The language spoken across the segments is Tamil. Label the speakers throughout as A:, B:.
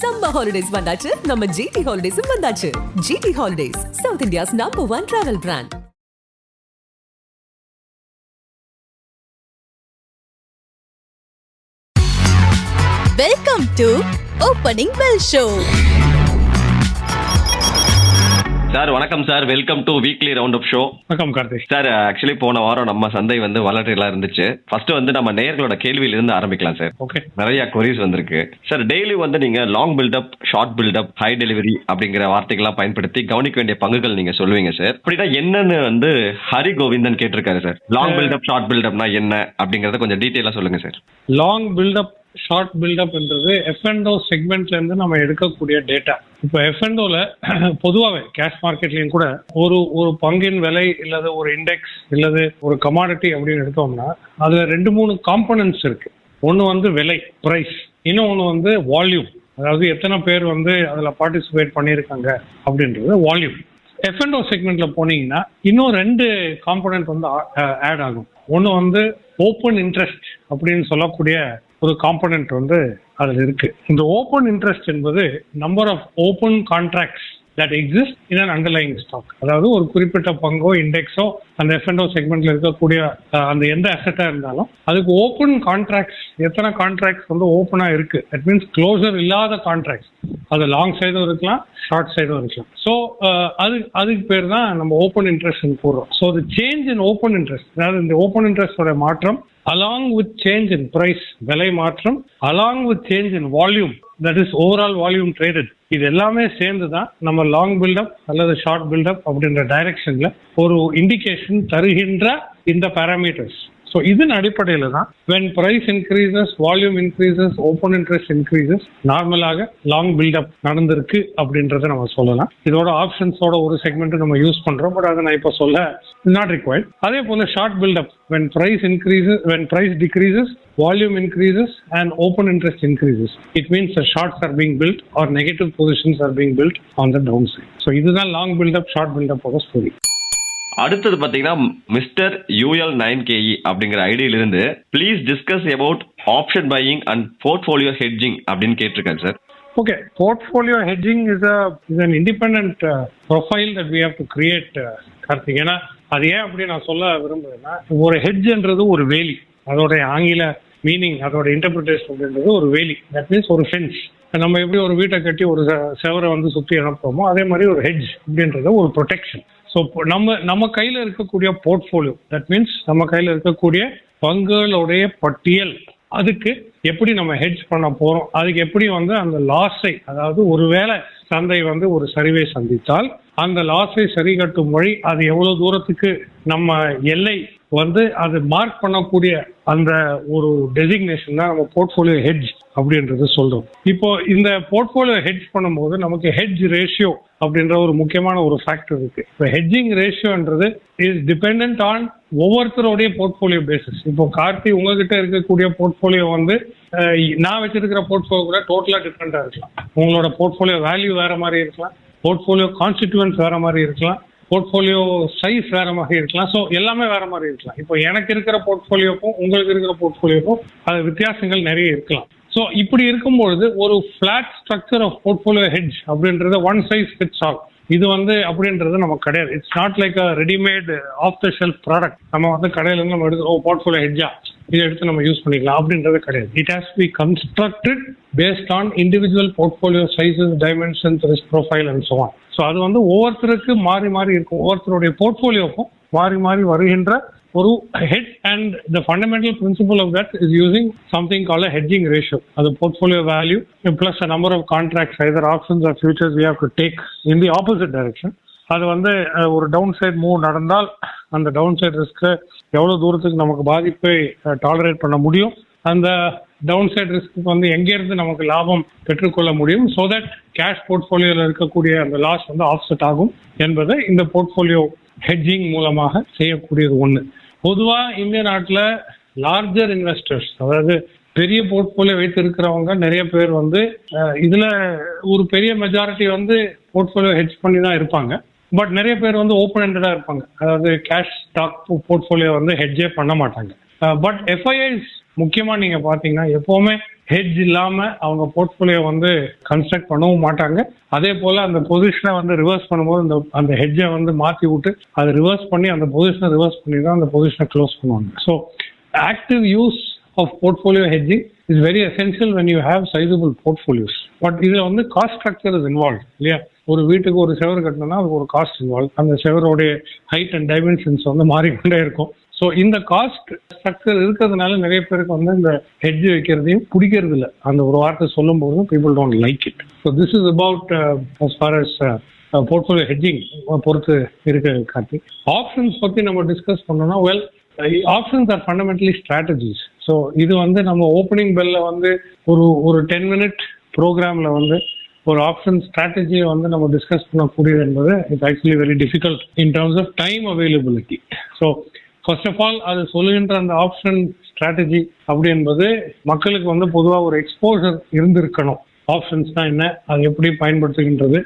A: சம்மர் ஹாலிடேஸ் வந்தாச்சு. நம்ம ஜிடி ஹாலிடேஸும் வந்தாச்சு. G T Holidays south India's number one travel brand
B: welcome to opening bell show
C: sir வணக்கம் sir. Welcome to weekly round up show
D: வணக்கம் கார்த்திக்
C: சார் ஆக்சுவலி போன வாரம் நம்ம சந்தை வந்து வளர்ச்சிலாம் இருந்துச்சு. ஃபர்ஸ்ட் வந்து நம்ம நேயர்களோட கேள்வியில இருந்து ஆரம்பிக்கலாம் சார்.
D: ஓகே.
C: நிறைய கொரிஸ் வந்திருக்கு. சார் டெய்லி வந்து நீங்க long buildup short buildup high delivery அப்படிங்கிற வார்த்தைகள்லாம் பயன்படுத்தி கவனிக்க வேண்டிய பங்குகள் நீங்க சொல்லுவீங்க சார். அப்படின்னா என்னன்னு வந்து ஹரி கோவிந்தன் கேட்டிருக்காரு சார். லாங் பில்டப் ஷார்ட் பில்டப்னா என்ன அப்படிங்கறத கொஞ்சம் டீட்டெயிலா சொல்லுங்க சார்.
D: லாங் பில்டப் ஷார்ட் பில்டப்ன்றது எஃப்என்டோ செக்மெண்ட்ல இருந்து நம்ம எடுக்கக்கூடிய டேட்டா இப்போ எஃப்என்டோல பொதுவாகவே கேஷ் மார்க்கெட்லயும் கூட ஒரு ஒரு பங்கின் விலை இல்லது ஒரு இண்டெக்ஸ் இல்லது ஒரு கமாடிட்டி அப்படின்னு எடுத்தோம்னா அதுல ரெண்டு மூணு காம்பனன்ட்ஸ் இருக்கு. ஒன்று வந்து விலை ப்ரைஸ் இன்னொன்று வந்து வால்யூம் அதாவது எத்தனை பேர் வந்து அதில் பார்ட்டிசிபேட் பண்ணியிருக்காங்க அப்படின்றது வால்யூம் எஃப்என்டோ செக்மெண்ட்ல போனீங்கன்னா இன்னும் ரெண்டு காம்பனன்ட் வந்து ஆட் ஆகும். ஒன்று வந்து ஓப்பன் இன்ட்ரெஸ்ட் அப்படின்னு சொல்லக்கூடிய ஒரு காம்பனன்ட் வந்து அதில் இருக்கு. இந்த ஓப்பன் இன்ட்ரெஸ்ட் என்பது number of open contracts that exist in an underlying stock அதாவது ஒரு குறிப்பிட்ட பங்கோ இண்டெக்ஸோ அந்த எஃப்என்டோ செக்மெண்ட்ல இருக்கக்கூடிய அந்த எந்த அசட்டா இருந்தாலும் அதுக்கு ஓப்பன் கான்ட்ராக்ட்ஸ் எத்தனை கான்ட்ராக்ட்ஸ் வந்து ஓப்பனா இருக்கு? தட் மீன்ஸ் க்ளோசர் இல்லாத கான்ட்ராக்ட்ஸ் அது லாங் சைடும் இருக்கலாம் ஷார்ட் சைடும் இருக்கலாம். ஸோ அது அதுக்கு பேர் தான் நம்ம ஓப்பன் இன்ட்ரெஸ்ட் போடுறோம். ஸோ அது சேஞ்ச் இன் ஓப்பன் இன்ட்ரெஸ்ட் அதாவது இந்த ஓப்பன் இன்ட்ரெஸ்டோட மாற்றம் along with change in price விலை மாற்றம் along with change in volume that is overall volume traded இது எல்லாமே சேர்ந்து தான் நம்ம லாங் பில்டப் அல்லது ஷார்ட் பில்டப் அப்படின்ற டைரக்ஷன்ல ஒரு இண்டிகேஷன் தருகின்ற இந்த பேராமீட்டர்ஸ் ஸோ இதன் அடிப்படையில் தான் when price increases volume increases open interest increases நார்மலாக லாங் பில்டப் நடந்திருக்கு அப்படின்றத நம்ம சொல்லலாம். இதோட ஆப்ஷன்ஸோட ஒரு செக்மெண்ட் நம்ம யூஸ் பண்றோம். பட் அதை நான் இப்போ சொல்ல நாட் ரிக்வயர்ட் அதே போல short buildup when price increases when price decreases volume increases and open interest increases it means shorts are being built or negative positions are being built on the down side so இதுதான் long buildup short buildup story
C: அடுத்தது பாத்தீங்கன்னா mister U L nine K E அப்படிங்கிற ஐடியில இருந்து please discuss about option buying and portfolio hedging அப்படின்னு கேட்டிருக்கேன் sir.
D: Okay, portfolio hedging is a is an independent uh, profile that we have to create, uh, Karthik ஏன்னா அது ஏன் அப்படி நான் சொல்ல விரும்புறேன்னா ஒரு ஹெட்ஜ்ன்றது ஒரு வேலி. அதோட ஆங்கில மீனிங் அதோட இன்டர்பிரிட்டேஷன் அப்படின்றது ஒரு வேலி. தட் மீன்ஸ் ஒரு ஃபென்ஸ் நம்ம எப்படி ஒரு வீட்டை கட்டி ஒரு செவரை வந்து சுற்றி அனுப்புறோமோ அதே மாதிரி ஒரு ஹெட்ஜ் அப்படின்றது ஒரு ப்ரொடெக்ஷன் ஸோ நம்ம நம்ம கையில் இருக்கக்கூடிய போர்ட்ஃபோலியோ தட் மீன்ஸ் நம்ம கையில் இருக்கக்கூடிய பங்குகளுடைய பட்டியல் அதுக்கு எப்படி நம்ம ஹெட்ஜ் பண்ண போறோம் அதுக்கு எப்படி வந்து அந்த லாஸை அதாவது ஒருவேளை சந்தை வந்து ஒரு சரிவை சந்தித்தால் அந்த லாஸை சரி கட்டும் வழி அது எவ்வளவு தூரத்துக்கு நம்ம எல்லை வந்து அது மார்க் பண்ணக்கூடிய அந்த ஒரு டெசிக்னேஷன் தான் நம்ம போர்ட்ஃபோலியோ ஹெட்ஜ் அப்படின்றது சொல்றோம். இப்போ இந்த போர்ட்ஃபோலியோ ஹெட்ஜ் பண்ணும்போது நமக்கு ஹெட்ஜ் ரேஷியோ அப்படின்ற ஒரு முக்கியமான ஒரு ஃபேக்டர் இருக்கு. இப்போ ஹெட்ஜிங் ரேஷியோன்றது இஸ் டிபெண்ட் ஆன் ஒவ்வொருத்தருடைய போர்ட்ஃபோலியோ பேசிஸ் இப்போ கார்த்தி உங்ககிட்ட இருக்கக்கூடிய போர்ட்ஃபோலியோ வந்து நான் வச்சிருக்கிற போர்ட்ஃபோலியோ கூட டோட்டலா டிஃப்ரெண்டா இருக்கலாம். உங்களோட போர்ட்ஃபோலியோ வேல்யூ வேற மாதிரி இருக்கலாம். போர்ட்ஃபோலியோ கான்ஸ்டிடியூன்ஸ் வேற மாதிரி இருக்கலாம். போர்ட்ஃபோலியோ சைஸ் வேற மாதிரி இருக்கலாம். ஸோ எல்லாமே வேற மாதிரி இருக்கலாம். இப்போ எனக்கு இருக்கிற போர்ட்ஃபோலியோக்கும் உங்களுக்கு இருக்கிற போர்ட்ஃபோலியோக்கும் அது வித்தியாசங்கள் நிறைய இருக்கலாம். ஸோ இப்படி இருக்கும்பொழுது ஒரு flat structure of portfolio hedge அப்படின்றது ஒன் சைஸ் ஃபிட்ஸ் ஆல் இது வந்து அப்படின்றது நமக்கு கிடையாது. It's not like a readymade off the shelf product நம்ம வந்து கடையில இருந்து நம்ம எடுத்து போர்ட்ஃபோலியோ ஹெட்ஜா இதை எடுத்து நம்ம யூஸ் பண்ணிக்கலாம். அப்படின்றது கிடையாது. It has be constructed based on individual portfolio sizes dimensions risk profile and so on so அது வந்து ஒவ்வொருத்தருக்கு மாறி மாறி இருக்கும். ஒவ்வொருத்தருடைய போர்ட்ஃபோலியோக்கும் மாறி மாறி வருகின்ற ஒரு head and the fundamental principle of that is using something call a hedging ratio அது portfolio value plus a number of contracts either options or futures we have to take in the opposite direction அது வந்து ஒரு டவுன் சைட் மூவ் நடந்தால் அந்த டவுன் சைட் ரிஸ்க்கு எவ்வளோ தூரத்துக்கு நமக்கு பாதிப்பை டாலரேட் பண்ண முடியும்? அந்த டவுன் சைட் ரிஸ்க்கு வந்து எங்கேருந்து நமக்கு லாபம் பெற்றுக்கொள்ள முடியும்? ஸோ தட் கேஷ் போர்ட்ஃபோலியோவில் இருக்கக்கூடிய அந்த லாஸ் வந்து ஆஃப்செட் ஆகும் என்பதை இந்த போர்ட்ஃபோலியோ ஹெட்ஜிங் மூலமாக செய்யக்கூடியது ஒன்று பொதுவாக இந்திய நாட்டில் லார்ஜர் இன்வெஸ்டர்ஸ் அதாவது பெரிய போர்ட்ஃபோலியோ வைத்திருக்கிறவங்க நிறைய பேர் வந்து இதில் ஒரு பெரிய மெஜாரிட்டி வந்து போர்ட்ஃபோலியோ ஹெட்ஜ் பண்ணி தான் இருப்பாங்க. பட் நிறைய பேர் வந்து ஓப்பன் ஹெண்டடா இருப்பாங்க. அதாவது கேஷ் ஸ்டாக் போர்ட்ஃபோலியோ வந்து ஹெட்ஜே பண்ண மாட்டாங்க. பட் எஃப்ஐஐஸ் முக்கியமா நீங்க பாத்தீங்கன்னா எப்பவுமே ஹெட்ஜ் இல்லாம அவங்க போர்ட்ஃபோலியோ வந்து கன்ஸ்ட்ரக்ட் பண்ணவும் மாட்டாங்க. அதே போல அந்த பொசிஷனை வந்து ரிவர்ஸ் பண்ணும்போது அந்த அந்த ஹெட்ஜை வந்து மாத்தி விட்டு அதை ரிவர்ஸ் பண்ணி அந்த பொசிஷனை ரிவர்ஸ் பண்ணி தான் அந்த பொசிஷனை க்ளோஸ் பண்ணுவாங்க. So active use of portfolio hedging is very essential when you have sizable portfolios but இதுல வந்து காஸ்ட் ஸ்ட்ரக்சர் இஸ் இன்வால்வ் இல்லையா? ஒரு வீட்டுக்கு ஒரு செவர் கட்டணும்னா அது ஒரு காஸ்ட் இன்வால்வ் அந்த செவருடைய ஹைட் அண்ட் டைமென்ஷன்ஸ் வந்து மாறிக்கொண்டே இருக்கும். ஸோ இந்த காஸ்ட் ஸ்ட்ரக்சர் இருக்கிறதுனால நிறைய பேருக்கு வந்து இந்த ஹெட்ஜ் வைக்கிறதையும் பிடிக்கிறது இல்லை அந்த ஒரு வார்த்தை சொல்லும் போதும் people don't like it so this is about as far as portfolio hedging பொறுத்து இருக்க காட்டி ஆப்ஷன்ஸ் பற்றி நம்ம டிஸ்கஸ் பண்ணோம்னா well options are fundamentally strategies so இது வந்து நம்ம ஓப்பனிங் பெல்ல வந்து ஒரு ஒரு டென் மினிட் ப்ரோக்ராமில் வந்து ஒரு ஆப்ஷன் ஸ்ட்ராட்டஜியை வந்து நம்ம டிஸ்கஸ் பண்ணக்கூடியது என்பது it's actually very difficult in terms of time availability so first of all அது சொல்லுகின்ற அந்த ஆப்ஷன் ஸ்ட்ராட்டஜி அப்படி என்பது மக்களுக்கு வந்து பொதுவாக ஒரு எக்ஸ்போசர் இருந்திருக்கணும். ஆப்ஷன்ஸ்னா என்ன? அது எப்படி பயன்படுத்துகின்றது?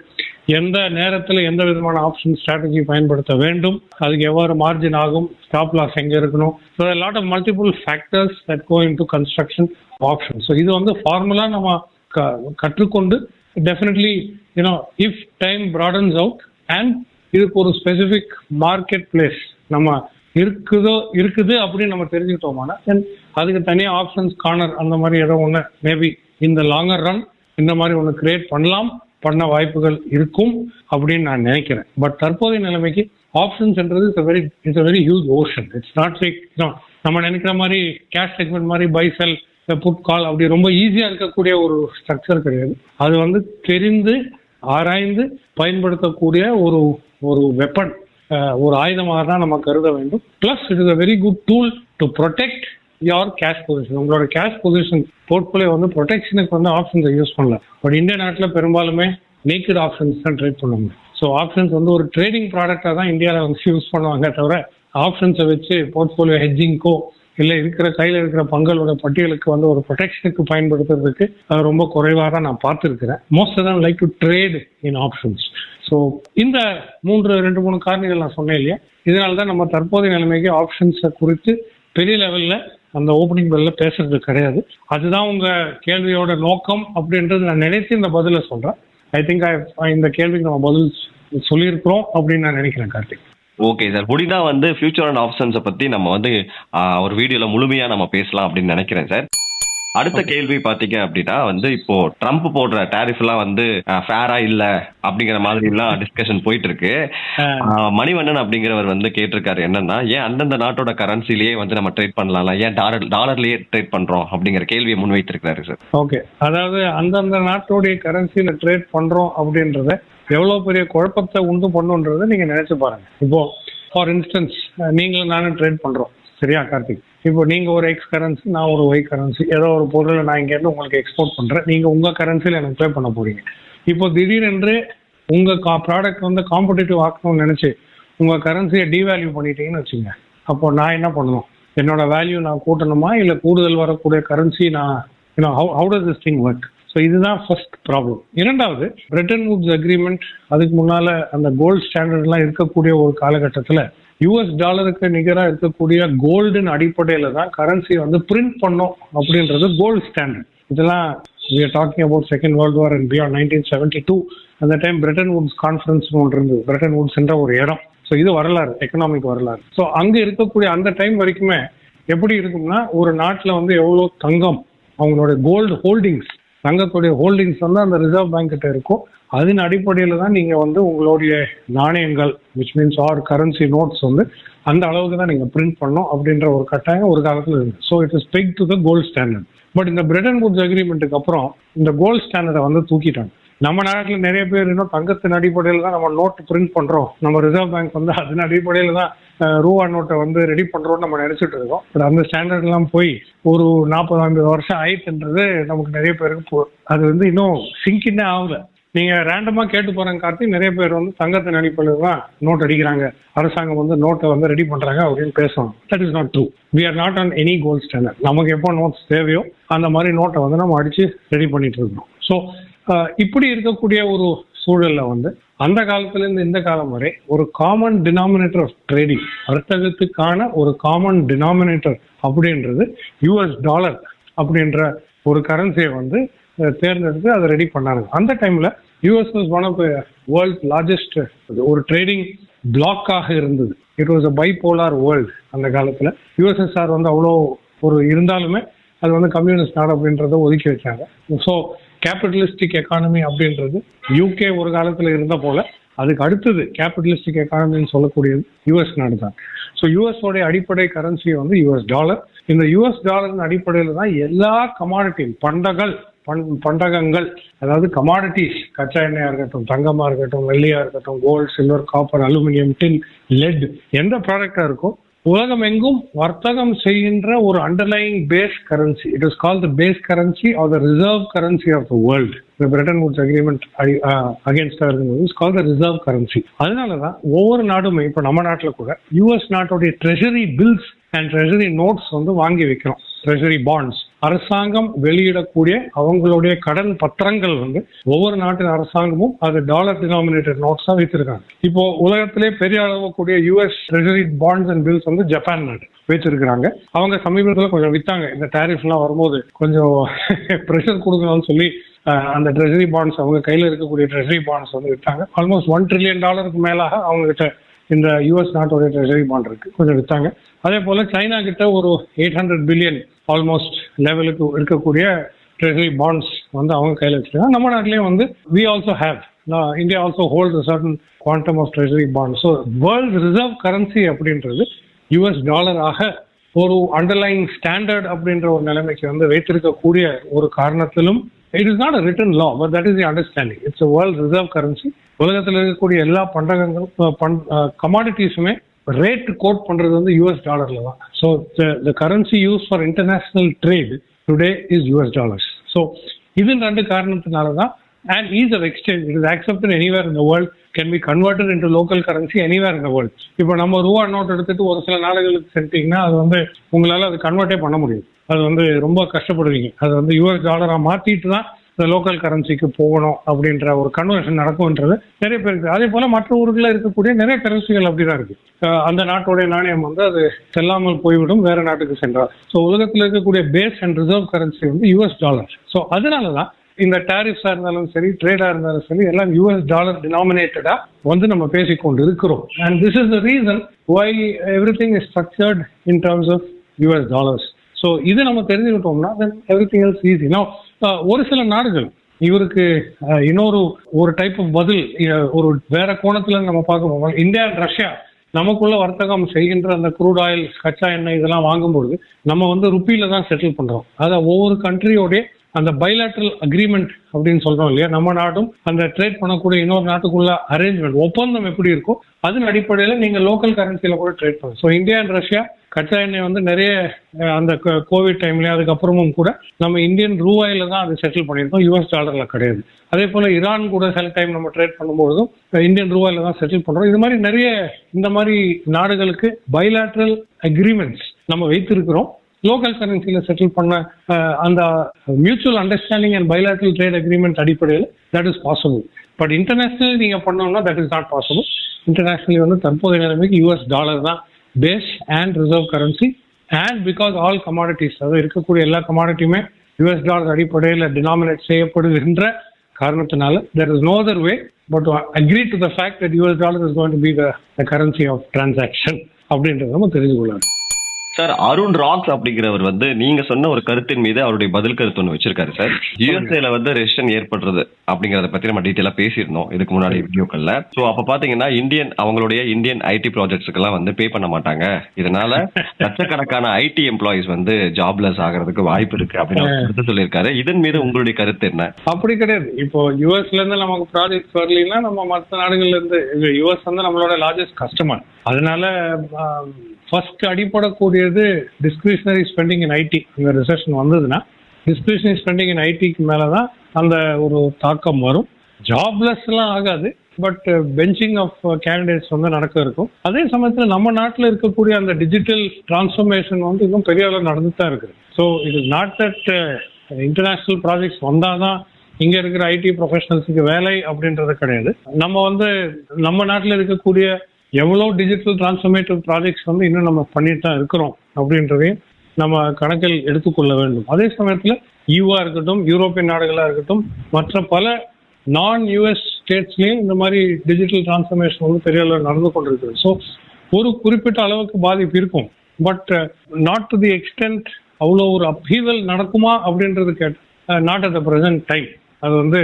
D: எந்த நேரத்தில் எந்த விதமான ஆப்ஷன் ஸ்ட்ராட்டஜி பயன்படுத்த வேண்டும்? அதுக்கு எவ்வாறு மார்ஜின் ஆகும்? ஸ்டாப் லாஸ் எங்கே இருக்கணும்? So lot of multiple factors that go into construction option so இது வந்து ஃபார்முலா நம்ம க- definitely you know if time prudence out and இதுக்கு ஒரு ஸ்பெசிஃபிக் மார்க்கெட் பிளேஸ் நம்ம இருக்குதோ இருக்குது அப்படின்னு நம்ம தெரிஞ்சுக்கிட்டோமானா தென் அதுக்கு தனியாக ஆப்ஷன்ஸ் கார்னர் அந்த மாதிரி ஏதோ ஒன்று மேபி இந்த லாங்கர் ரன் இந்த மாதிரி ஒன்று கிரியேட் பண்ணலாம் பண்ண வாய்ப்புகள் இருக்கும் அப்படின்னு நான் நினைக்கிறேன். பட் தற்போதைய நிலைமைக்கு ஆப்ஷன்ஸ்ன்றது it's very it's very huge ocean it's not like நம்ம நினைக்கிற மாதிரி கேஷ் செக்மெண்ட் மாதிரி பை செல் புட் கால் அப்படி ரொம்ப ஈஸியாக இருக்கக்கூடிய ஒரு ஸ்ட்ரக்சர் கிடையாது. அது வந்து தெரிந்து ஆராய்ந்து பயன்படுத்தக்கூடிய ஒரு ஒரு வெப்பன் ஒரு ஆயுதமாக தான் நம்ம கருத வேண்டும். Plus it is a very good tool to protect your cash position உங்களோட கேஷ் பொசிஷன் போர்ட்ஃபோலியோ வந்து ப்ரொடெக்ஷனுக்கு வந்து ஆப்ஷன்ஸை யூஸ் பண்ணல. பட் இந்திய நாட்டில் பெரும்பாலுமே நேக்கட் ஆப்ஷன்ஸ் தான் ட்ரேட் பண்ணுவாங்க. ஸோ ஆப்ஷன்ஸ் வந்து ஒரு ட்ரேடிங் ப்ராடக்டாக தான் இந்தியாவில் வந்து யூஸ் பண்ணுவாங்க தவிர ஆப்ஷன்ஸை வச்சு போர்ட்ஃபோலியோ ஹெட்ஜிங்க்கோ இல்லை இருக்கிற கையில் இருக்கிற பங்களோட பட்டியலுக்கு வந்து ஒரு ப்ரொடெக்ஷனுக்கு பயன்படுத்துறதுக்கு ரொம்ப குறைவாக தான் நான் பார்த்துருக்கிறேன். மோஸ்ட் தான் like to trade in options so இந்த மூன்று ரெண்டு மூணு காரணிகள் நான் சொன்னேன் இல்லையா? இதனால தான் நம்ம தற்போதைய நிலைமைக்கு ஆப்ஷன்ஸை குறித்து பெரிய லெவலில் அந்த ஓப்பனிங் பெல்ல பேசுறது கிடையாது. அதுதான் உங்க கேள்வியோட நோக்கம் அப்படின்றது நான் நினைத்து இந்த பதிலை சொல்றேன். ஐ திங்க் இந்த கேள்விக்கு நம்ம பதில் சொல்லியிருக்கிறோம் அப்படின்னு நான் நினைக்கிறேன் கார்த்திக்.
C: ஓகே சார் முடிந்தா வந்து ஃபியூச்சர் அண்ட் ஆப்ஷன்ஸை பத்தி நம்ம வந்து ஆ, ஒரு வீடியோல முழுமையா நம்ம பேசலாம் அப்படின்னு நினைக்கிறேன் சார் அடுத்த கேள்வி பாத்தீங்க அப்படின்னா வந்து இப்போ ட்ரம்ப் போடுற டேரிஃப் எல்லாம் வந்து ஃபேரா இல்ல அப்படிங்கிற மாதிரி எல்லாம் டிஸ்கஷன் போயிட்டு இருக்கு மணிவண்ணன் அப்படிங்கிறவர் வந்து கேட்டிருக்காரு என்னன்னா ஏன் அந்தந்த நாட்டோட கரன்சிலேயே வந்து நம்ம ட்ரேட் பண்ணலாம்ல? ஏன் டாலர் டாலர்லயே ட்ரேட் பண்றோம்? அப்படிங்கிற கேள்வியை முன்வைத்திருக்காரு சார்
D: ஓகே அதாவது அந்தந்த நாட்டுடைய கரன்சியில ட்ரேட் பண்றோம் அப்படின்றத எவ்வளவு பெரிய குழப்பத்தை உண்டு பண்ணுன்றதை நீங்க நினைச்சு பாருங்க. இப்போ ஃபார் இன்ஸ்டன்ஸ் நீங்களும் நானும் ட்ரேட் பண்றோம். சரியா கார்த்திக்? இப்போ நீங்க ஒரு எக்ஸ் கரன்சி நான் ஒரு ஒய் கரன்சி ஏதோ ஒரு பொருளை நான் இங்க இருந்து உங்களுக்கு எக்ஸ்போர்ட் பண்றேன். நீங்க உங்க கரன்சியில் எனக்கு பே பண்ண போறீங்க. இப்போ திடீரென்று உங்க ப்ராடக்ட் வந்து காம்படிட்டிவ் ஆக்கணும்னு நினைச்சு உங்க கரன்சியை டிவேல்யூ பண்ணிட்டீங்கன்னு வச்சுங்க அப்போ நான் என்ன பண்ணணும்? என்னோட வேல்யூ நான் கூட்டணுமா? இல்லை கூடுதல் வரக்கூடிய கரன்சி நான் you know how how does this thing work so இதுதான் ஃபர்ஸ்ட் ப்ராப்ளம் இரண்டாவது பிரிட்டன் வுட்ஸ் அக்ரிமெண்ட் அதுக்கு முன்னால அந்த கோல்டு ஸ்டாண்டர்ட்லாம் இருக்கக்கூடிய ஒரு காலகட்டத்தில் யூஎஸ் டாலருக்கு நிகராக இருக்கக்கூடிய கோல்டுன்னு அடிப்படையில் தான் கரன்சி வந்து பிரிண்ட் பண்ணோம் அப்படின்றது கோல்டு ஸ்டாண்டர்ட் இதெல்லாம் we are talking second world war and beyond nineteen seventy two அந்த டைம் பிரிட்டன் வுட்ஸ் கான்ஃபரன்ஸ் ஒன்று இருந்தது. பிரிட்டன் வுட்ஸ் என்ற ஒரு இடம். ஸோ இது வரலாறு எக்கனாமிக் வரலாறு. ஸோ அங்கே இருக்கக்கூடிய அந்த டைம் வரைக்குமே எப்படி இருக்கும்னா ஒரு நாட்டில் வந்து எவ்வளோ தங்கம் அவங்களோட கோல்டு ஹோல்டிங்ஸ் தங்கத்துடைய ஹோல்டிங்ஸ் வந்து அந்த ரிசர்வ் பேங்க் கிட்ட இருக்கும். அதன் அடிப்படையில் தான் நீங்கள் வந்து உங்களுடைய நாணயங்கள் which means or currency notes வந்து அந்த அளவுக்கு தான் நீங்கள் பிரிண்ட் பண்ணோம் அப்படின்ற ஒரு கட்டாயம் ஒரு காலத்தில் இருக்கு so it is peg to the gold standard but இந்த பிரிட்டன் வுட்ஸ் அக்ரிமெண்ட்டுக்கு அப்புறம் இந்த கோல்டு ஸ்டாண்டர்டை வந்து தூக்கிட்டாங்க. நம்ம நாட்டில் நிறைய பேர் இன்னும் தங்கத்தின் அடிப்படையில் தான் நம்ம நோட்டு பிரிண்ட் பண்றோம். நம்ம ரிசர்வ் பேங்க் வந்து அதன் அடிப்படையில் தான் ரூபா நோட்டை வந்து ரெடி பண்றோம்னு நம்ம நினைச்சிட்டு இருக்கோம். பட் அந்த ஸ்டாண்டர்ட் எல்லாம் போய் ஒரு நாற்பது ஐம்பது வருஷம் ஆயிடுச்சுன்றது நமக்கு நிறைய பேருக்கு அது வந்து இன்னும் சிங்கின்னே ஆகல. நீங்க ரேண்டமா கேட்டு போறாங்க கார்த்தி நிறைய பேர் வந்து தங்கத்தின் அடிப்படையில் தான் நோட் அடிக்கிறாங்க. அரசாங்கம் வந்து நோட்டை வந்து ரெடி பண்றாங்க அப்படின்னு பேசணும். That is not true we are not on any gold standard நமக்கு எப்போ நோட்ஸ் தேவையோ அந்த மாதிரி நோட்டை வந்து நம்ம அடிச்சு ரெடி பண்ணிட்டு இருக்கோம். ஸோ இப்படி இருக்கக்கூடிய ஒரு சூழல்ல வந்து அந்த காலத்துல இருந்து இந்த காலம் வரை ஒரு காமன் டினாமினேட்டர் ஆஃப் ட்ரேடிங் வர்த்தகத்துக்கான ஒரு காமன் டினாமினேட்டர் அப்படின்றது யூஎஸ் டாலர் அப்படின்ற ஒரு கரன்சியை வந்து தேர்ந்தெடுத்து அதை ரெடி பண்ணாங்க அந்த டைம்ல US was one of world largest ஒரு ட்ரேடிங் பிளாக்காக இருந்தது. It was a bipolar world அந்த காலத்துல. யூஎஸ்எஸ்ஆர் வந்து அவ்வளோ ஒரு இருந்தாலுமே அது வந்து கம்யூனிஸ்ட் நாடு அப்படின்றத ஒதுக்கி வச்சாங்க. ஸோ கேபிட்டலிஸ்டிக் எக்கானமி அப்படின்றது யூகே ஒரு காலத்துல இருந்த போல அதுக்கு அடுத்தது கேபிட்டலிஸ்டிக் எக்கானமின்னு சொல்லக்கூடியது யூஎஸ் நாடு தான். ஸோ யூஎஸ் அடிப்படை கரன்சி வந்து யூஎஸ் டாலர் இந்த யூஎஸ் டாலரின் அடிப்படையில் தான் எல்லா கமாடிட்டி பண்டங்கள் பண்- பண்டகங்கள் அதாவது கமாடிட்டிஸ் கச்சா எண்ணெயா இருக்கட்டும் தங்கமா இருக்கட்டும் வெள்ளியா இருக்கட்டும் gold silver copper aluminium tin lead எந்த ப்ராடக்டா இருக்கோ உலகம் எங்கும் வர்த்தகம் செய்கின்ற ஒரு underlying base currency it is call the base currency are the reserve currency of the world இந்த பிரிட்டன் வுட்ஸ் அக்ரிமெண்ட் அகேன்ஸ்டா இருக்கும்போது is call the reserve currency அதனால தான் ஒவ்வொரு நாடுமே இப்போ நம்ம நாட்டில் கூட யூஎஸ் நாட்டுடைய treasury bills and treasury notes வந்து வாங்கி வைக்கிறோம். ட்ரெஷரி பாண்ட்ஸ் அரசாங்கம் வெளியிடக்கூடிய அவங்களுடைய கடன் பத்திரங்கள் வந்து ஒவ்வொரு நாட்டின் அரசாங்கமும் அது டாலர் டினாமினேட்டட் நோட்ஸா வைத்திருக்காங்க. இப்போ உலகத்திலே பெரிய அளவு கூடிய US treasury bonds and bills வந்து ஜப்பான் நாடு வச்சிருக்கிறாங்க அவங்க சமீபத்தில் கொஞ்சம் வித்தாங்க. இந்த டேரிஃப்லாம் வரும்போது கொஞ்சம் ப்ரெஷர் கொடுக்கணும்னு சொல்லி அந்த ட்ரெஷரி பாண்ட்ஸ் அவங்க கையில் இருக்கக்கூடிய ட்ரெஷரி பாண்ட்ஸ் வந்து விட்டாங்க ஆல்மோஸ்ட் ஒன் ட்ரில்லியன் டாலருக்கு மேலாக அவங்க கிட்ட இந்த யூஎஸ் நாட்டோட ட்ரெஷரி பாண்ட் இருக்கு. கொஞ்சம் வித்தாங்க. அதே போல சைனா கிட்ட ஒரு எயிட் ஹண்ட்ரட் பில்லியன் ஆல்மோஸ்ட் லெவலுக்கு இருக்கக்கூடிய ட்ரெஷரி பாண்ட்ஸ் வந்து அவங்க கையில் வச்சிருக்காங்க. நம்ம நாட்டிலேயும் வந்து we also have India also hold certain quantum of treasury bond so world reserve currency அப்படின்றது யூஎஸ் டாலராக ஒரு அண்டர்லைங் ஸ்டாண்டர்ட் அப்படின்ற ஒரு நிலைமைக்கு வந்து வைத்திருக்கக்கூடிய ஒரு காரணத்திலும் it is not a written law but that is the understanding it's world reserve currency உலகத்தில் இருக்கக்கூடிய எல்லா பண்டகங்களும் கமாடிட்டிஸுமே ரேட் கோட் பண்றது வந்து யூஎஸ் டாலர்ல தான். So the currency use for international trade today is US dollars so இது ரெண்டு காரணத்தினால தான் and ease of exchange it is accepted anywhere in the world can be converted into local currency anywhere in the world இப்போ நம்ம ரூபா நோட் எடுத்துட்டு ஒரு சில நாடுகளுக்கு சென்றிங்கன்னா அது வந்து உங்களால் அது கன்வெர்ட்டே பண்ண முடியும். அது வந்து ரொம்ப கஷ்டப்படுவீங்க. அது வந்து யூஎஸ் டாலராக மாற்றிட்டு தான் இந்த லோக்கல் கரன்சிக்கு போகணும் அப்படின்ற ஒரு கன்வர்ஷன் நடக்கும்ன்றது நிறைய பேருக்கு அதே போல மற்ற ஊர்களில் இருக்கக்கூடிய நிறைய கரன்சிகள் அப்படிதான் இருக்கு. இருக்குது அந்த நாட்டோடைய நாணயம் வந்து அது செல்லாமல் போய்விடும் வேற நாட்டுக்கு சென்றார் ஸோ உலகத்தில் இருக்கக்கூடிய பேஸ் அண்ட் ரிசர்வ் கரன்சி வந்து யூஎஸ் டாலர் ஸோ அதனால தான் இந்த டாரிஃப்ஸா இருந்தாலும் சரி ட்ரேடா இருந்தாலும் சரி எல்லாம் யூஎஸ் டாலர் டினாமினேட்டடா வந்து நம்ம பேசிக்கொண்டு இருக்கிறோம் and this is the reason why everything is structured in terms of US dollars so இது நம்ம தெரிஞ்சுக்கிட்டோம்னா then everything else easy ஒரு சில நாடுகள் இவருக்கு இன்னொரு ஒரு டைப் ஆஃப் பதில் ஒரு வேற கோணத்துல நம்ம பார்க்க இந்தியா அண்ட் ரஷ்யா நமக்குள்ள வர்த்தகம் செய்கின்ற அந்த க்ரூட் ஆயில் கச்சா எண்ணெய் இதெல்லாம் வாங்கும்பொழுது நம்ம வந்து ருப்பியில தான் செட்டில் பண்றோம். அதை ஒவ்வொரு கண்ட்ரியோடைய அந்த பைலாட்ரல் அக்ரிமெண்ட் அப்படின்னு சொல்றோம் இல்லையா? நம்ம நாடும் அந்த ட்ரேட் பண்ணக்கூடிய இன்னொரு நாட்டுக்குள்ள அரேஞ்ச்மெண்ட் ஒப்பந்தம் எப்படி இருக்கோ அதன் அடிப்படையில் நீங்க லோக்கல் கரன்சியில கூட ட்ரேட் பண்ணுங்க ஸோ இந்தியா அண்ட் ரஷ்யா கச்சா எண்ணெய் வந்து நிறைய அந்த கோவிட் டைம்ல அதுக்கப்புறமும் கூட நம்ம இந்தியன் ரூபாயில தான் அது செட்டில் பண்ணியிருக்கோம். யூஎஸ் டாலர்ல கிடையாது. அதே போல ஈரான் கூட சில டைம் நம்ம ட்ரேட் பண்ணும்போதும் இந்தியன் ரூபாயில தான் செட்டில் பண்றோம். இது மாதிரி நிறைய இந்த மாதிரி நாடுகளுக்கு பைலாட்ரல் அக்ரிமெண்ட்ஸ் நம்ம வைத்திருக்கிறோம். லோக்கல் கரன்சியில செட்டில் பண்ண அந்த mutual understanding and bilateral trade agreement அடிப்படையில் that is possible but international நீங்க பண்ணோம்னா that is not possible internationally வந்து தற்போதைய நிலைமைக்கு யூஎஸ் டாலர் தான் base and reserve currency and because all commodities அதாவது இருக்கக்கூடிய எல்லா கமாடிட்டியுமே யூஎஸ் டாலர் அடிப்படையில் டினாமினேட் செய்யப்படுகின்ற காரணத்தினால there is no other way but agree to the fact that US dollar is going to be the currency of transaction அப்படின்றத நம்ம தெரிஞ்சு கொள்ளலாம்
C: சார் அருண் ராக்ஸ் அப்படிங்கிறவர் வந்து நீங்க சொன்ன ஒரு கருத்தின் மீது அவருடைய பதில் கருத்து ஒன்று வச்சிருக்காரு சார். யூஎஸ்ஏல வந்து ரெஷன் ஏற்படுறது அப்படிங்கறத பத்தி நம்ம டீட்டெயிலா பேசியிருந்தோம். இதுக்கு முன்னாடி வீடியோக்கள்ல. சோ அப்ப பாத்தீங்கன்னா இந்தியன் அவங்களுடைய இந்தியன் ஐடி ப்ராஜெக்ட்ஸ்க்கு எல்லாம் வந்து பே பண்ண மாட்டாங்க. இதனால லட்சக்கணக்கான ஐடி எம்ப்ளாயிஸ் வந்து ஜாப்லெஸ் ஆகிறதுக்கு வாய்ப்பு இருக்கு அப்படின்னு கருத்து சொல்லியிருக்காரு. இதன் மீது உங்களுடைய கருத்து என்ன?
D: அப்படி கிடையாது. இப்போ யூஎஸ்ல இருந்து நமக்கு ப்ராஜெக்ட் வரலைன்னா நம்ம மற்ற நாடுகள்ல இருந்து யூஎஸ் வந்து நம்மளோட லார்ஜஸ்ட் கஸ்டமர் அதனால ஃபர்ஸ்ட் அடிப்படக்கூடியது டிஸ்கிரிஷனரி ஸ்பெண்டிங் இன் ஐடி இந்த ரிசெஷன் வந்ததுன்னா டிஸ்கிரிஷனரி ஸ்பெண்டிங் இன் ஐடிக்கு மேலே தான் அந்த ஒரு தாக்கம் வரும். ஜாப்லெஸ்லாம் ஆகாது பட் பெஞ்சிங் ஆஃப் கேண்டிடேட்ஸ் வந்து நடக்க இருக்கும். அதே சமயத்தில் நம்ம நாட்டில் இருக்கக்கூடிய அந்த டிஜிட்டல் டிரான்ஸ்ஃபர்மேஷன் வந்து இன்னும் பெரிய அளவில் நடந்து தான் இருக்குது. So it is not that international projects வந்தால் தான் இங்கே இருக்கிற ஐடி ப்ரொஃபஷனல்ஸுக்கு வேலை அப்படின்றது கிடையாது. நம்ம வந்து நம்ம நாட்டில் இருக்கக்கூடிய எவ்வளோ டிஜிட்டல் டிரான்ஸ்ஃபர்மேட்டிவ் ப்ராஜெக்ட்ஸ் வந்து இன்னும் நம்ம பண்ணிட்டு தான் இருக்கிறோம் அப்படின்றதையும் நம்ம கணக்கில் எடுத்துக்கொள்ள வேண்டும். அதே சமயத்தில் யூவா இருக்கட்டும் யூரோப்பியன் நாடுகளாக இருக்கட்டும் மற்ற பல நான் யூஎஸ் ஸ்டேட்ஸ்லேயும் இந்த மாதிரி டிஜிட்டல் டிரான்ஸ்ஃபர்மேஷன் வந்து பெரிய அளவில் நடந்து கொண்டிருக்குது ஸோ ஒரு குறிப்பிட்ட அளவுக்கு பாதிப்பு இருக்கும். But not to the extent அவ்வளோ ஒரு அப்ஹீவல் நடக்குமா அப்படின்றது gate not at the present time அது வந்து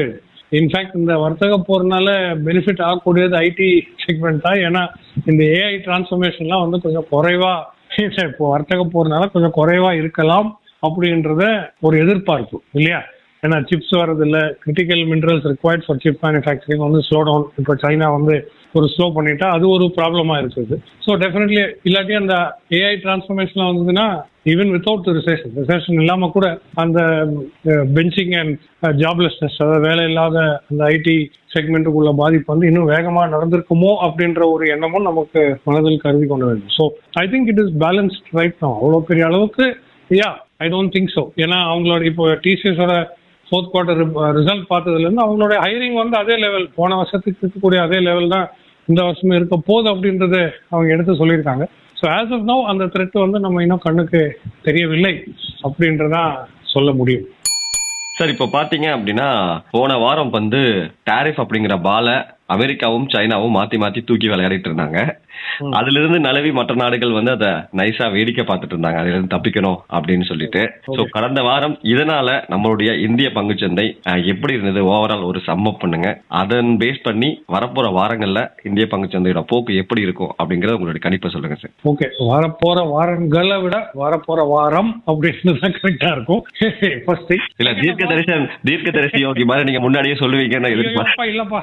D: இன்ஃபேக்ட் இந்த வர்த்தக போறனால பெனிஃபிட் ஆகக்கூடியது ஐடி செக்மெண்ட் தான். ஏன்னா இந்த ஏஐ டிரான்ஸ்ஃபர்மேஷன்லாம் வந்து கொஞ்சம் குறைவா இப்போ வர்த்தக போறனால கொஞ்சம் குறைவா இருக்கலாம் அப்படின்றத ஒரு எதிர்பார்ப்பு இல்லையா? ஏன்னா சிப்ஸ் வரதில்ல critical minerals required for chip manufacturing வந்து ஸ்லோ டவுன் இப்போ சைனா வந்து ஒரு ஸ்லோ பண்ணிட்டா அது ஒரு ப்ராப்ளமா இருக்குது. ஸோ டெஃபினெட்லி இல்லாட்டி அந்த ஏஐ டிரான்ஸ்ஃபர்மேஷன் வந்ததுன்னா ஈவன் வித்தவுட் ரிசேஷன் ரிசேஷன் இல்லாம கூட அந்த பெஞ்சிங் அண்ட் ஜாப்லெஸ்னஸ் அதாவது வேலை இல்லாத அந்த ஐடி செக்மெண்ட்டுக்குள்ள பாதிப்பு வந்து இன்னும் வேகமா நடந்திருக்குமோ அப்படின்ற ஒரு எண்ணமும் நமக்கு மனதில் கருதி கொண்டு வேண்டும் so I think it is balanced right தான் அவ்வளோ பெரிய அளவுக்கு yeah I don't think so ஏன்னா அவங்களோட இப்போ டிசிஎஸோட ஃபோர்த் குவார்ட்டர் ரிசல்ட் பார்த்ததுலேருந்து அவங்களோட ஹையரிங் வந்து அதே லெவல் போன வருஷத்துக்கு இருக்கக்கூடிய அதே லெவல் தான் இந்த வருஷமும் இருக்க போகுது அப்படின்றத அவங்க எடுத்து சொல்லியிருக்காங்க. ஸோ ஆஸ் ஆஃப் நவ் அந்த த்ரெட் வந்து நம்ம இன்னும் கண்ணுக்கு தெரியவில்லை அப்படின்றதான் சொல்ல முடியும்.
C: சார் இப்போ பார்த்தீங்க அப்படின்னா போன வாரம் வந்து டாரிஃப் அப்படிங்கிற பாலை அமெரிக்காவும் சைனாவும் மாற்றி மாற்றி தூக்கி விளையாடிட்டு இருந்தாங்க. அதுல இருந்து நிலவி மற்ற நாடுகள் வந்து அதை நைஸா வேடிக்கை பார்த்துட்டு இருந்தாங்க. அதுல இருந்து தப்பிக்கணும் அப்படின்னு சொல்லிட்டு. சோ கடந்த வாரம் இதனால நம்மளுடைய இந்திய பங்குச்சந்தை எப்படி இருந்தது? ஓவரால் ஒரு சம்மப் பண்ணுங்க. அதன் பேஸ் பண்ணி வரப்போற வாரங்கள்ல இந்திய பங்குச்சந்தையோட போக்கு எப்படி இருக்கும் அப்படிங்கறத உங்களுடைய கணிப்பை சொல்லுங்க சார்
D: ஓகே. வரப்போற வாரங்களை விட வரப்போற வாரம் அப்படின்னு தான் கரெக்டா இருக்கும்.
C: இல்ல தீர்க்க தரிசன் தீர்க்க தரிசி யோகி மாதிரி நீங்க முன்னாடியே சொல்லுவீங்கன்னு
D: இல்லப்பா இல்லப்பா.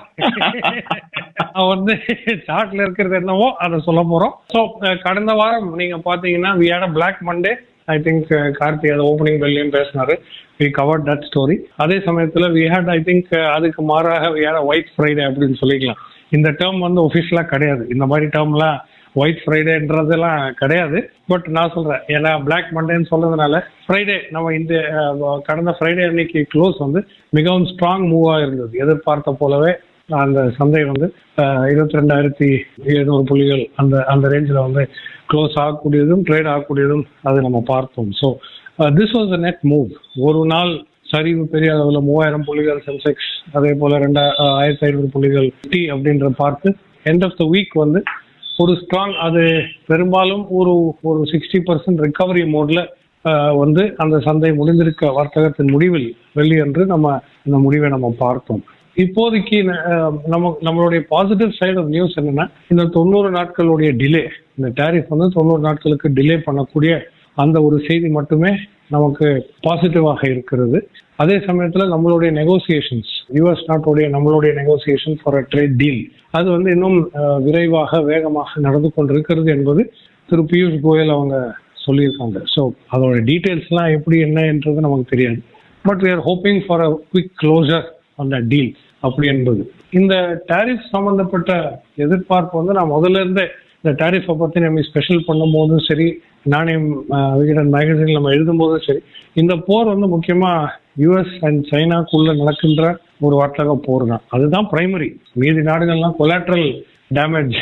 D: வந்து சார்ட்ல இருக்கிறது என்னவோ அதை சொல்ல போறோம். ஸோ கடந்த வாரம் நீங்க பாத்தீங்கன்னா we had black Monday I think Karthi அது ஓப்பனிங் பெல்லையும் பேசினாரு. வி கவர் தட் ஸ்டோரி அதே சமயத்துல வி ஹேட் ஐ திங்க் அதுக்கு மாறாக வி ஹேட் ஒயிட் ஃப்ரைடே அப்படின்னு சொல்லிக்கலாம். இந்த டேர்ம் வந்து ஒஃபிஷியலா கிடையாது. இந்த மாதிரி டேர்ம்லாம் ஒயிட் ஃப்ரைடேன்றதெல்லாம் கிடையாது. பட் நான் சொல்றேன் ஏன்னா பிளாக் மண்டேன்னு சொன்னதுனால ஃப்ரைடே நம்ம இந்த கடந்த ஃப்ரைடே அன்னைக்கு க்ளோஸ் வந்து மிகவும் ஸ்ட்ராங் மூவாக இருந்தது. எதிர்பார்த்த போலவே அந்த சந்தை வந்து இருபத்தி ரெண்டாயிரத்தி எழுநூறு புள்ளிகள் அந்த அந்த ரேஞ்சில் வந்து க்ளோஸ் ஆகக்கூடியதும் ட்ரேட் ஆகக்கூடியதும் அதை நம்ம பார்த்தோம். So this was a net move ஒரு நாள் சரிவு பெரிய அளவில் மூவாயிரம் புள்ளிகள் சென்செக்ஸ் அதே போல் ரெண்டா ஆயிரத்தி ஐநூறு புள்ளிகள் டி அப்படின்ற பார்த்து எண்ட் ஆஃப் த வீக் வந்து ஒரு ஸ்ட்ராங் அது பெரும்பாலும் ஒரு ஒரு சிக்ஸ்டி பர்சன்ட் ரிகவரி மோட்ல வந்து அந்த சந்தை முடிந்திருக்க வர்த்தகத்தின் முடிவில் வெள்ளியன்று நம்ம அந்த முடிவை நம்ம பார்த்தோம். இப்போதைக்கு நம்ம நம்மளுடைய பாசிட்டிவ் சைடு ஆஃப் நியூஸ் என்னன்னா இந்த தொண்ணூறு நாட்களுடைய டிலே இந்த டேரிஃப் வந்து தொண்ணூறு நாட்களுக்கு டிலே பண்ணக்கூடிய அந்த ஒரு செய்தி மட்டுமே நமக்கு பாசிட்டிவாக இருக்கிறது. அதே சமயத்துல நம்மளுடைய நெகோசியேஷன்ஸ் யூஎஸ் நாட்டுடைய நம்மளுடைய negotiation for a trade deal அது வந்து இன்னும் விரைவாக வேகமாக நடந்து கொண்டிருக்கிறது என்பது திரு பியூஷ் கோயல் அவங்க சொல்லியிருக்காங்க. ஸோ அதோட டீட்டெயில்ஸ்லாம் எப்படி என்னன்றது நமக்கு தெரியாது. But we are hoping for a quick closure on the deal அப்படி என்பது. இந்த டாரிஃப் சம்பந்தப்பட்ட எதிர்பார்ப்பு வந்து நான் முதல்ல இருந்தே இந்த டாரிஃப் பற்றி நம்ம ஸ்பெஷல் பண்ணும்போதும் சரி நாணயம் விகடன் மேகசின் நம்ம எழுதும்போதும் சரி இந்த போர் வந்து முக்கியமா யுஎஸ் அண்ட் சைனாக்குள்ள நடக்கின்ற ஒரு வர்த்தக போர் தான் அதுதான் பிரைமரி மீதி நாடுகள்லாம் collateral damage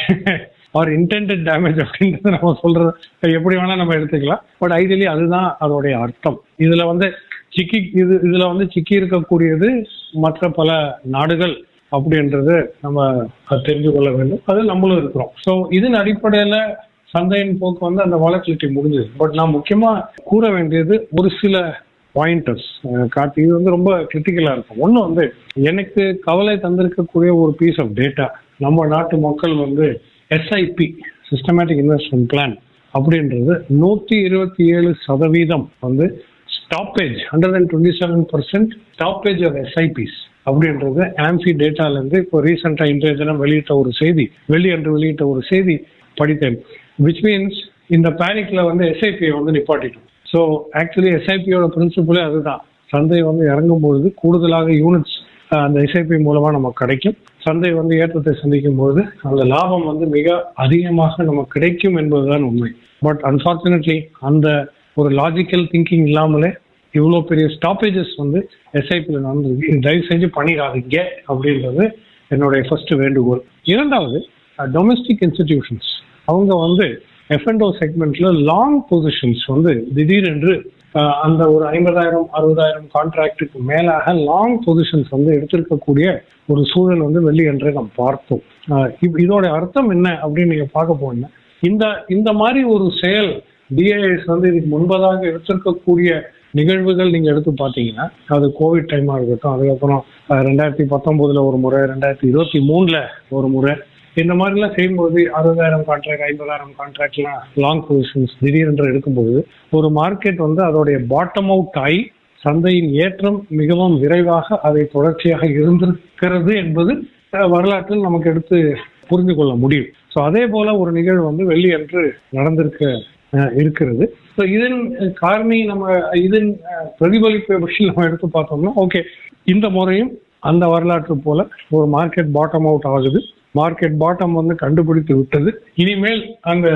D: or intended damage அப்படின்றத நம்ம சொல்றது. எப்படி வேணா நம்ம எடுத்துக்கலாம். பட் ஐடியலி அதுதான் அதோடைய அர்த்தம். இதுல வந்து சிக்கி இது இதுல வந்து சிக்கி இருக்கக்கூடியது மற்ற பல நாடுகள் அப்படின்றது நம்ம தெரிஞ்சு கொள்ள வேண்டும். அது நம்மளும் இருக்கிறோம். ஸோ இதன் அடிப்படையில சந்தையின் போக்கு வந்து அந்த வாலட்டிலிட்டி முடிஞ்சது. பட் நான் முக்கியமா கூற வேண்டியது ஒரு சில பாயிண்டர்ஸ் காட்டி இது வந்து ரொம்ப கிரிட்டிக்கலா இருக்கும். ஒன்று வந்து எனக்கு கவலை தந்திருக்கக்கூடிய ஒரு பீஸ் ஆஃப் டேட்டா நம்ம நாட்டு மக்கள் வந்து எஸ்ஐபி சிஸ்டமேட்டிக் இன்வெஸ்ட்மெண்ட் பிளான் அப்படின்றது நூற்றி இருபத்தி ஏழு சதவீதம் வந்து stoppage hundred and twenty seven percent stoppage of SIPs அப்படின்றது ஆம்ஃபி டேட்டாலேருந்து இப்போ ரீசெண்டாக இன்றைய தினம் வெளியிட்ட ஒரு செய்தி வெள்ளி அன்று வெளியிட்ட ஒரு செய்தி படித்தேன் விச் மீன்ஸ் இந்த பேனிக்ல வந்து எஸ்ஐபியை வந்து நிப்பாட்டிட்டோம். ஸோ ஆக்சுவலி எஸ்ஐபியோட பிரின்சிபலே அதுதான். சந்தை வந்து இறங்கும் பொழுது கூடுதலாக யூனிட்ஸ் அந்த எஸ்ஐபி மூலமா நமக்கு கிடைக்கும். சந்தை வந்து ஏற்றத்தை சந்திக்கும் பொழுது அந்த லாபம் வந்து மிக அதிகமாக நமக்கு கிடைக்கும் என்பதுதான் உண்மை. பட் அன்பார்ச்சுனேட்லி அந்த ஒரு லாஜிக்கல் திங்கிங் இல்லாமலே இவ்வளோ பெரிய ஸ்டாப்பேஜஸ் வந்து எஸ்ஐபியில் நடந்திருக்கு தயவு செஞ்சு பண்ணிடாதீங்க அப்படின்றது என்னுடைய ஃபர்ஸ்ட் வேண்டுகோள். இரண்டாவது டொமஸ்டிக் இன்ஸ்டிடியூஷன்ஸ் அவங்க வந்து எஃப்என்டோ செக்மெண்ட்ல லாங் பொசிஷன்ஸ் வந்து திடீரென்று அந்த ஒரு ஐம்பதாயிரம் அறுபதாயிரம் கான்ட்ராக்டுக்கு மேலாக லாங் பொசிஷன்ஸ் வந்து எடுத்திருக்கக்கூடிய ஒரு சூழல் வந்து வெள்ளி என்று நாம் பார்த்தோம். இப்- இதோட அர்த்தம் என்ன அப்படின்னு நீங்க பார்க்க போனீங்கன்னா இந்த இந்த மாதிரி ஒரு செயல் டிஏஎஸ் வந்து இதுக்கு முன்பதாக எடுத்திருக்கக்கூடிய நிகழ்வுகள் நீங்க எடுத்து பார்த்தீங்கன்னா அது கோவிட் டைமா இருக்கட்டும் அதுக்கப்புறம் ரெண்டாயிரத்தி பத்தொன்பதுல ஒரு முறை ரெண்டாயிரத்தி இருபத்தி மூணுல ஒரு முறை இந்த மாதிரிலாம் செய்யும்போது அறுபதாயிரம் கான்ட்ராக்ட் ஐம்பதாயிரம் கான்ட்ராக்ட்லாம் லாங் பொசிஷன்ஸ் திடீரென்று எடுக்கும்போது ஒரு மார்க்கெட் வந்து அதோடைய பாட்டம் அவுட் ஆகி சந்தையின் ஏற்றம் மிகவும் விரைவாக அதை தொடர்ச்சியாக இருந்திருக்கிறது என்பது வரலாற்றில் நமக்கு எடுத்து புரிந்து கொள்ள முடியும். ஸோ அதே போல ஒரு நிகழ்வு வந்து வெள்ளி அன்று நடந்திருக்க இருக்கிறது. ஸோ இதன் காரணி நம்ம இதன் பிரதிபலிப்பு விஷயம் நம்ம எடுத்து பார்த்தோம்னா ஓகே இந்த முறையும் அந்த வரலாற்று போல ஒரு மார்க்கெட் பாட்டம் அவுட் ஆகுது. மார்க்கெட் பாட்டம் வந்து கண்டுபிடித்து விட்டது. இனிமேல் அந்த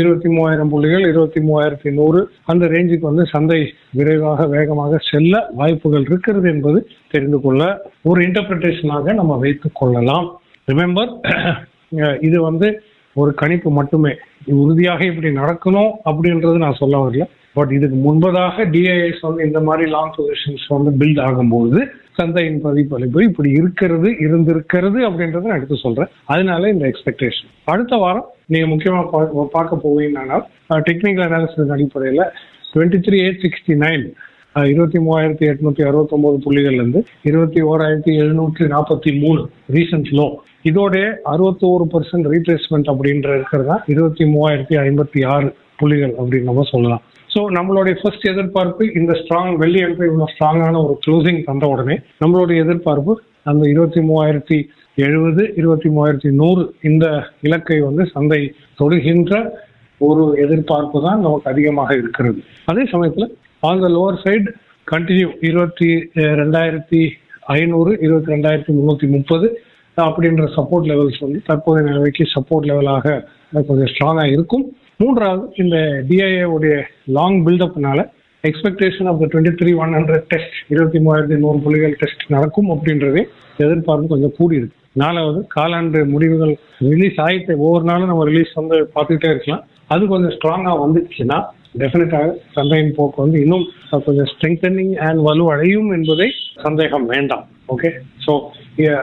D: இருபத்தி மூவாயிரம் புள்ளிகள் இருபத்தி மூவாயிரத்தி நூறு அந்த ரேஞ்சுக்கு வந்து சந்தை விரைவாக வேகமாக செல்ல வாய்ப்புகள் இருக்கிறது என்பது தெரிந்து கொள்ள ஒரு இன்டர்பிரிட்டேஷனாக நம்ம வைத்துக் கொள்ளலாம். ரிமெம்பர் இது வந்து ஒரு கணிப்பு மட்டுமே. உறுதியாக இப்படி நடக்கணும் அப்படின்றது நான் சொல்ல வரல. பட் இதுக்கு முன்பதாக டிஐஎஸ் வந்து இந்த மாதிரி லாங் பொசிஷன்ஸ் வந்து பில்ட் ஆகும்போது சந்தையின் பதிப்பளிப்பு இப்படி இருக்கிறது இருந்திருக்கிறது அப்படின்றத நான் எடுத்து சொல்றேன். அதனால இந்த எக்ஸ்பெக்டேஷன் அடுத்த வாரம் நீங்க முக்கியமா பா- பார்க்க போவீங்கன்னா டெக்னிக்கல் அனாலிசிஸ் அடிப்படையில் twenty three eight sixty nine இருபத்தி மூவாயிரத்தி எட்நூத்தி அறுபத்தொன்பது புள்ளிகள்ல இருந்து இருபத்தி ஓராயிரத்தி எழுநூற்றி நாற்பத்தி மூணு ரீசன்ட் லோ இதோட அறுபத்தோரு பர்சன்ட் ரீப்ளேஸ்மெண்ட் அப்படின்ற இருக்கிறதா இருபத்தி மூவாயிரத்தி ஐம்பத்தி ஆறு புள்ளிகள் அப்படின்னு நம்ம சொல்லலாம். ஸோ நம்மளுடைய ஃபர்ஸ்ட் எதிர்பார்ப்பு இந்த ஸ்ட்ராங் வெள்ளி என்று இவ்வளோ ஸ்ட்ராங்கான ஒரு க்ளோசிங் தந்த உடனே நம்மளுடைய எதிர்பார்ப்பு அந்த இருபத்தி மூவாயிரத்தி எழுபது இருபத்தி மூவாயிரத்தி நூறு இந்த இலக்கை வந்து சந்தை தொடுகின்ற ஒரு எதிர்பார்ப்பு தான் நமக்கு அதிகமாக இருக்கிறது. அதே சமயத்தில் on the lower side continue இருபத்தி ரெண்டாயிரத்தி ஐநூறு இருபத்தி ரெண்டாயிரத்தி முந்நூற்றி முப்பது அப்படின்ற சப்போர்ட் லெவல்ஸ் வந்து தற்போதைய நிலைமைக்கு சப்போர்ட் லெவலாக கொஞ்சம் ஸ்ட்ராங்காக இருக்கும். மூன்றாவது இந்த டிஐஏ உடைய long பில்டப்னால expectation of the twenty three one hundred test இருபத்தி மூவாயிரத்தி நூறு புள்ளிகள் டெஸ்ட் நடக்கும் அப்படின்றதே எதிர்பார்ப்பு கொஞ்சம் கூடி இருக்கு நாலாவது காலாண்டு முடிவுகள் ரிலீஸ் ஆயிட்டு ஒவ்வொரு நாளும் நம்ம ரிலீஸ் வந்து பார்த்துக்கிட்டே இருக்கலாம். அது கொஞ்சம் ஸ்ட்ராங்காக வந்துச்சுன்னா டெஃபினட்டாக சந்தையின் போக்கு வந்து இன்னும் கொஞ்சம் ஸ்ட்ரெங்தனிங் அண்ட் வலுவடையும் என்பதை சந்தேகம் வேண்டாம். ஓகே ஸோ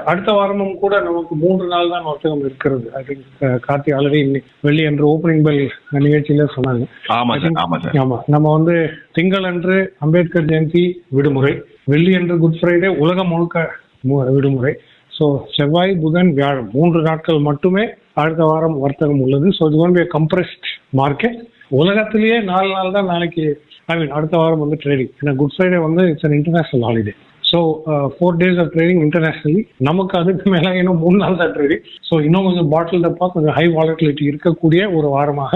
D: அடுத்த வாரமும் கூட நமக்கு மூன்று நாள் தான் வர்த்தகம் இருக்கிறது. ஐ திங்க் கார்த்தி ஆல்ரெடி வெள்ளி அன்று ஓப்பனிங் பெல் நிகழ்ச்சியில சொன்னாங்க.
C: ஆமா
D: நம்ம வந்து திங்கள் அன்று அம்பேத்கர் ஜெயந்தி விடுமுறை வெள்ளி அன்று குட் ஃப்ரைடே உலகம் முழுக்க விடுமுறை. ஸோ செவ்வாய் புதன் வியாழன் மூன்று நாட்கள் மட்டுமே அடுத்த வாரம் வர்த்தகம் உள்ளது. ஸோ இது வந்து கம்ப்ரெஸ்ட் மார்க்கெட் உலகத்திலேயே நாலு நாள் தான் நாளைக்கு ஐ மீன் அடுத்த வாரம் வந்து ட்ரேடிங் ஏன்னா குட் ஃப்ரைடே வந்து it's an international holiday so four days of trading internationally நமக்கு அதுக்கு மேலே இன்னும் மூணு நாள் தான் ட்ரேடிங் ஸோ இன்னும் கொஞ்சம் பாட்டில் டப்பா கொஞ்சம் ஹை வாலட்டிலிட்டி இருக்கக்கூடிய ஒரு வாரமாக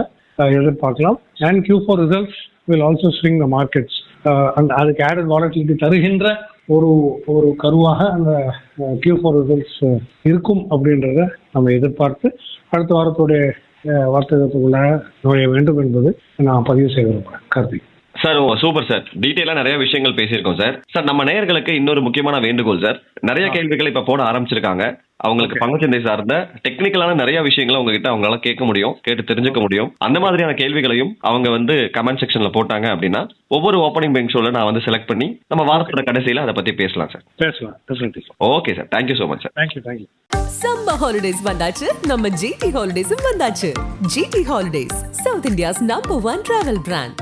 D: எதிர்பார்க்கலாம். And Q four results will also swing the markets அந்த அதுக்கு ஆடட் வாலட்டிலிட்டி தருகின்ற ஒரு ஒரு கருவாக அந்த கியூ ஃபோர் ரிசல்ட்ஸ் இருக்கும் அப்படின்றத நம்ம எதிர்பார்த்து அடுத்த வாரத்துடைய வார்த்தைக்குள்ள நுழைய வேண்டும் என்பது நான் பதிவு செய்ய கருதி.
C: Sir oh super sir. டீட்டெயிலாக நிறைய விஷயங்கள் பேசியிருக்கோம் சார். சார் நம்ம நேயர்களுக்கு இன்னொரு முக்கியமான வேண்டுகோள் சார். நிறைய கேள்விகள் இப்போ போட ஆரம்பிச்சிருக்காங்க. அவங்களுக்கு பங்குச்சந்தை சார்ந்த டெக்னிக்கலான நிறைய விஷயங்களை உங்ககிட்ட அவங்களால கேட்க முடியும் கேட்டு தெரிஞ்சுக்க முடியும். அந்த மாதிரியான கேள்விகளையும் அவங்க வந்து கமெண்ட் செக்ஷன்ல போட்டாங்க அப்படின்னா ஒவ்வொரு ஓப்பனிங் பெங்க் ஷோல நான் வந்து செலக்ட் பண்ணி நம்ம வாரத்தோட கடைசியில அதை பத்தி பேசலாம் சார்.
D: பேசலாம் definitely
C: okay sir. Thank you so much sir
D: thank you thank you
A: summer holidays வந்தாச்சு. நம்ம ஜிடி ஹாலிடேஸும் வந்தாச்சு. GT holidays South India's number one travel brand